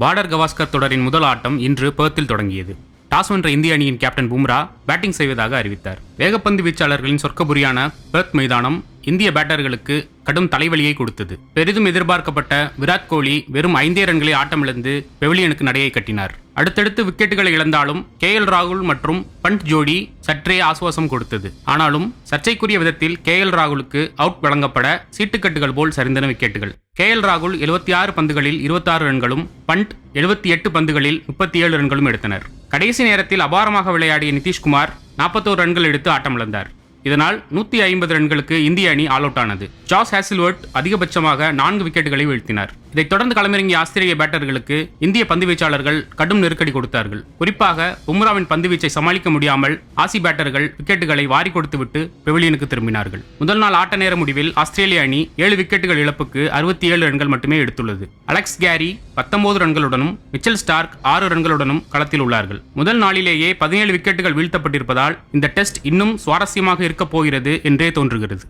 Border Gavaskar தொடரின் முதல் ஆட்டம் இன்று பேர்த்தில் தொடங்கியது. டாஸ் வென்ற இந்திய அணியின் கேப்டன் பும்ரா பேட்டிங் செய்வதாக அறிவித்தார். வேகப்பந்து வீச்சாளர்களின் சொர்க்கபுரியான பெர்த் மைதானம் இந்திய பேட்டர்களுக்கு கடும் தலைவலியை கொடுத்தது. பெரிதும் எதிர்பார்க்கப்பட்ட விராட் கோலி வெறும் ஐந்தே ரன்களை ஆட்டமிழந்து பெவிலியனுக்கு நடையை கட்டினார். அடுத்தடுத்து விக்கெட்டுகளை இழந்தாலும் கே எல் ராகுல் மற்றும் பண்ட் ஜோடி சற்றே ஆசுவாசம் கொடுத்தது. ஆனாலும் சர்ச்சைக்குரிய விதத்தில் கே எல் ராகுலுக்கு அவுட் வழங்கப்பட சீட்டுக்கட்டுகள் போல் சரிந்தன விக்கெட்டுகள். கே எல் ராகுல் எழுபத்தி ஆறு பந்துகளில் இருபத்தாறு ரன்களும் பண்ட் எழுபத்தி எட்டு பந்துகளில் முப்பத்தி ஏழு ரன்களும் எடுத்தனர். கடைசி நேரத்தில் அபாரமாக விளையாடிய நிதிஷ்குமார் நாற்பத்தோரு ரன்கள் எடுத்து ஆட்டமிழந்தார். இதனால் நூற்றி ஐம்பது ரன்களுக்கு இந்திய அணி ஆல் அவுட் ஆனது. ஜாஸ் ஹேசில்வர்ட் அதிகபட்சமாக நான்கு விக்கெட்டுகளை வீழ்த்தினார். இதைத் தொடர்ந்து களமிறங்கிய ஆஸ்திரேலிய பேட்டர்களுக்கு இந்திய பந்து வீச்சாளர்கள் கடும் நெருக்கடி கொடுத்தார்கள். குறிப்பாக பும்ராவின் பந்து வீச்சை சமாளிக்க முடியாமல் ஆசி பேட்டர்கள் விக்கெட்டுகளை வாரி கொடுத்துவிட்டு பெவிலியனுக்கு திரும்பினார்கள். முதல் நாள் ஆட்ட நேர முடிவில் ஆஸ்திரேலிய அணி ஏழு விக்கெட்டுகள் இழப்புக்கு அறுபத்தி ஏழு ரன்கள் மட்டுமே எடுத்துள்ளது. அலெக்ஸ் கேரி பத்தொன்பது ரன்களுடனும் மிச்சல் ஸ்டார்க் ஆறு ரன்களுடனும் களத்தில் உள்ளார்கள். முதல் நாளிலேயே பதினேழு விக்கெட்டுகள் வீழ்த்தப்பட்டிருப்பதால் இந்த டெஸ்ட் இன்னும் சுவாரஸ்யமாக இருக்கப் போகிறது என்றே தோன்றுகிறது.